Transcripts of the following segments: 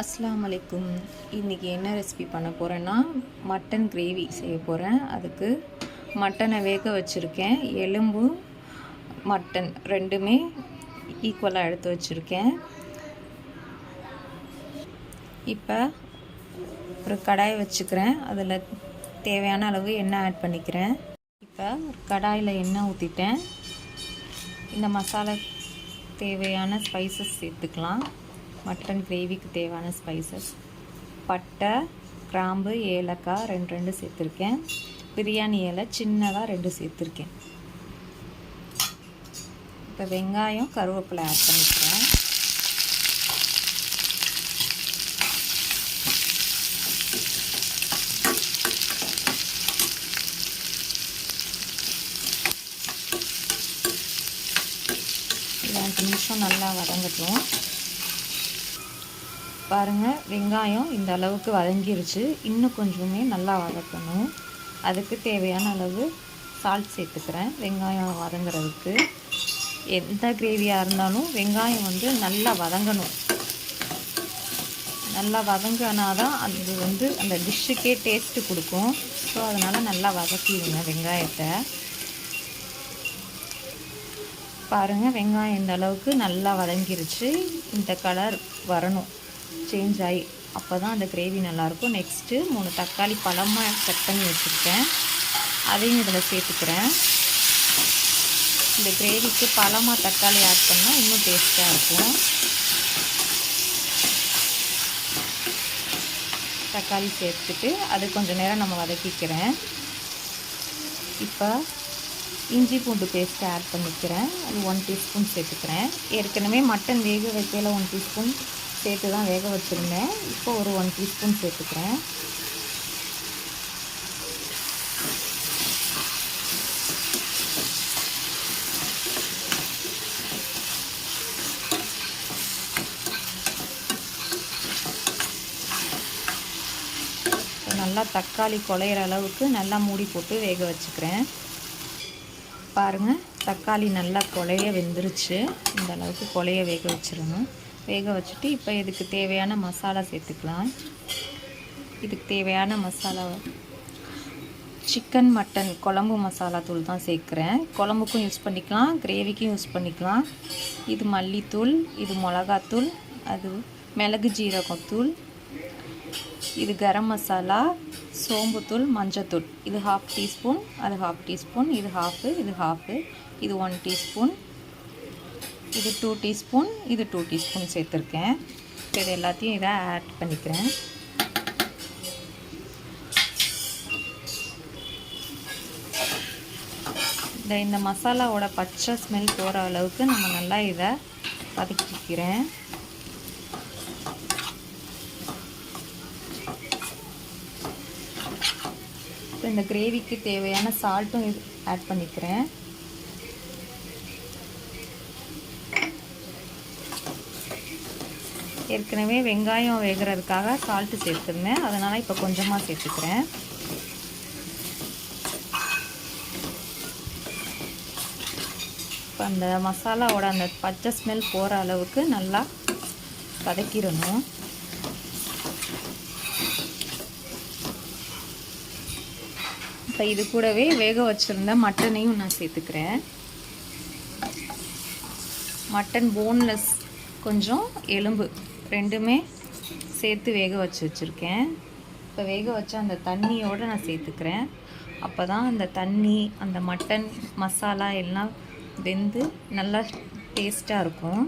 அஸ்லாம் அலைக்கும் இன்றைக்கி என்ன ரெசிபி பண்ண போகிறேன்னா மட்டன் கிரேவி செய்ய போகிறேன் அதுக்கு மட்டனை வேக வச்சுருக்கேன். எலும்பு மட்டன் ரெண்டுமே ஈக்குவலாக எடுத்து வச்சுருக்கேன். இப்போ ஒரு கடாய் வச்சுக்கிறேன். அதில் தேவையான அளவு எண்ணெய் ஆட் பண்ணிக்கிறேன். இப்போ கடாயில் எண்ணெய் ஊற்றிட்டேன் இந்த மசாலா தேவையான ஸ்பைசஸ் சேர்த்துக்கலாம். மட்டன் கிரேவிக்கு தேவையான ஸ்பைசஸ் பட்டை கிராம்பு ஏலக்காய் ரெண்டு ரெண்டு சேர்த்துருக்கேன். பிரியாணி இலை சின்னதாக ரெண்டு சேர்த்துருக்கேன். இப்போ வெங்காயம் கருவேப்பிலை ஆட் பண்ணிக்கிறேன். இது அஞ்சு நிமிஷம் நல்லா வதங்கட்டும். பாருங்கள் வெங்காயம் இந்த அளவுக்கு வதங்கிருச்சு. இன்னும் கொஞ்சமே நல்லா வதக்கணும். அதுக்கு தேவையான அளவு சால்ட் சேர்த்துக்கிறேன். வெங்காயம் வதங்குறதுக்கு. எந்த கிரேவியாக இருந்தாலும் வெங்காயம் வந்து நல்லா வதங்கணும். நல்லா வதங்கினா தான் அது வந்து அந்த டிஷ்ஷுக்கே டேஸ்ட்டு கொடுக்கும். ஸோ அதனால் நல்லா வதக்கிடுங்க வெங்காயத்தை. பாருங்கள் வெங்காயம் இந்த அளவுக்கு நல்லா வதங்கிருச்சு. இந்த கலர் வரணும். சேஞ்ச் ஆகி அப்போ தான் அந்த கிரேவி நல்லாயிருக்கும் நெக்ஸ்ட்டு மூணு தக்காளி பழமாக கட் பண்ணி வச்சுருக்கேன். அதையும் இதில் சேர்த்துக்கிறேன். இந்த கிரேவிக்கு பழமாக தக்காளி ஆட் பண்ணால் இன்னும் டேஸ்ட்டாக இருக்கும். தக்காளி சேர்த்துட்டு அது கொஞ்சம் நேரம் நம்ம வதக்கிக்கிறேன். இப்போ இஞ்சி பூண்டு பேஸ்ட்டு ஆட் பண்ணிக்கிறேன். அது ஒன் டீஸ்பூன் சேர்த்துக்கிறேன். ஏற்கனவே மட்டன் வேக வைக்கையில் ஒன் டீஸ்பூன் சேர்த்து தான் வேக வச்சுருந்தேன். இப்போ ஒரு ஒன் டீஸ்பூன் சேர்த்துக்கிறேன். நல்லா தக்காளி குழையிற அளவுக்கு நல்லா மூடி போட்டு வேக வச்சுக்கிறேன். பாருங்கள் தக்காளி நல்லா குழைய வெந்துருச்சு. இந்த அளவுக்கு குழைய வேக வச்சிடணும். வேக வச்சுட்டு இப்போ இதுக்கு தேவையான மசாலா சேர்த்துக்கலாம். இதுக்கு தேவையான மசாலா சிக்கன் மட்டன் குழம்பு மசாலா தூள் தான் சேர்க்குறேன். குழம்புக்கும் யூஸ் பண்ணிக்கலாம் கிரேவிக்கும் யூஸ் பண்ணிக்கலாம். இது மல்லித்தூள் இது மிளகாத்தூள் அது மிளகு ஜீரகத்தூள் இது கரம் மசாலா சோம்புத்தூள் மஞ்சத்தூள் இது ஹாஃப் டீஸ்பூன் அது ஹாஃப் டீஸ்பூன் இது ஹாஃபு இது ஹாஃபு இது ஒன் டீஸ்பூன் இது டூ டீஸ்பூன் இது டூ டீஸ்பூன் சேர்த்துருக்கேன். இது எல்லாத்தையும் இதை ஆட் பண்ணிக்கிறேன். இந்த இந்த மசாலாவோட பச்சை ஸ்மெல் போகிற அளவுக்கு நம்ம நல்லா இதை வதக்கிக்கிறேன். இப்போ இந்த கிரேவிக்கு தேவையான சால்ட்டும் இது ஆட் பண்ணிக்கிறேன். ஏற்கனவே வெங்காயம் வேகிறதுக்காக சால்ட்டு சேர்த்துருந்தேன். அதனால் இப்போ கொஞ்சமாக சேர்த்துக்கிறேன். இப்போ அந்த மசாலாவோட அந்த பச்சை ஸ்மெல் போகிற அளவுக்கு நல்லா வதக்கிடணும். இப்போ இது கூடவே வேக வச்சுருந்த மட்டனையும் நான் சேர்த்துக்கிறேன். மட்டன் போன்லெஸ் கொஞ்சம் எலும்பு. ரெண்டுமே சேர்த்து வேக வச்சு வச்சுருக்கேன். இப்போ வேக வச்ச அந்த தண்ணியோடு நான் சேர்த்துக்கிறேன். அப்போ தான் அந்த தண்ணி அந்த மட்டன் மசாலா எல்லாம் வெந்து நல்லா டேஸ்ட்டாக இருக்கும்.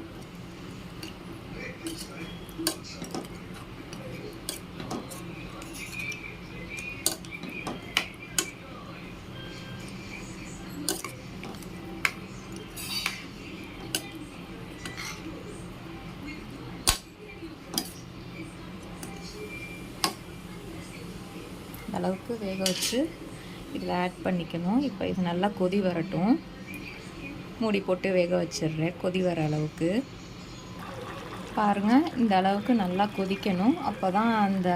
அளவுக்கு வேக வச்சு இதில் ஆட் பண்ணிக்கணும். இப்போ இது நல்லா கொதி வரட்டும். மூடி போட்டு வேக வச்சிடுறேன் கொதி வர அளவுக்கு. பாருங்கள் இந்த அளவுக்கு நல்லா கொதிக்கணும். அப்போ தான் அந்த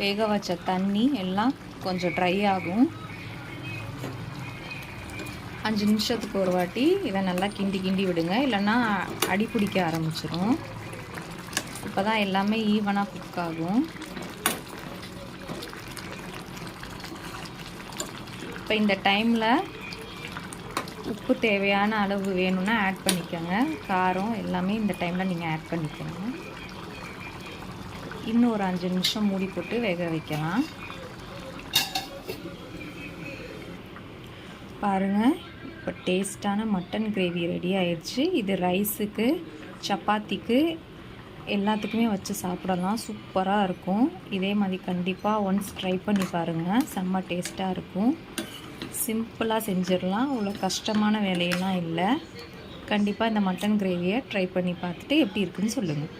வேக வச்ச தண்ணி எல்லாம் கொஞ்சம் ட்ரை ஆகும். அஞ்சு நிமிஷத்துக்கு ஒரு வாட்டி இதை நல்லா கிண்டி கிண்டி விடுங்க. இல்லைன்னா அடி பிடிக்க ஆரம்பிச்சிடும் அப்போ தான் எல்லாமே ஈவனாக குக் ஆகும். இப்போ இந்த டைமில் உப்பு தேவையான அளவு வேணும்னா ஆட் பண்ணிக்கோங்க. காரம் எல்லாமே இந்த டைமில் நீங்கள் ஆட் பண்ணிக்கோங்க. இன்னும் ஒரு அஞ்சு நிமிஷம் மூடி போட்டு வேக வைக்கலாம். பாருங்கள் இப்போ டேஸ்டான மட்டன் கிரேவி ரெடி ஆயிடுச்சு. இது ரைஸுக்கு சப்பாத்திக்கு எல்லாத்துக்குமே வச்சு சாப்பிடலாம். சூப்பராக இருக்கும். இதே மாதிரி கண்டிப்பாக ஒன்ஸ் ட்ரை பண்ணி பாருங்கள் செம்ம டேஸ்ட்டாக இருக்கும். சிம்பிளாக செஞ்சிடலாம். அவ்வளோ கஷ்டமான வேலையெல்லாம் இல்லை. கண்டிப்பாக இந்த மட்டன் கிரேவியை ட்ரை பண்ணி பார்த்துட்டு எப்படி இருக்குன்னு சொல்லுங்கள்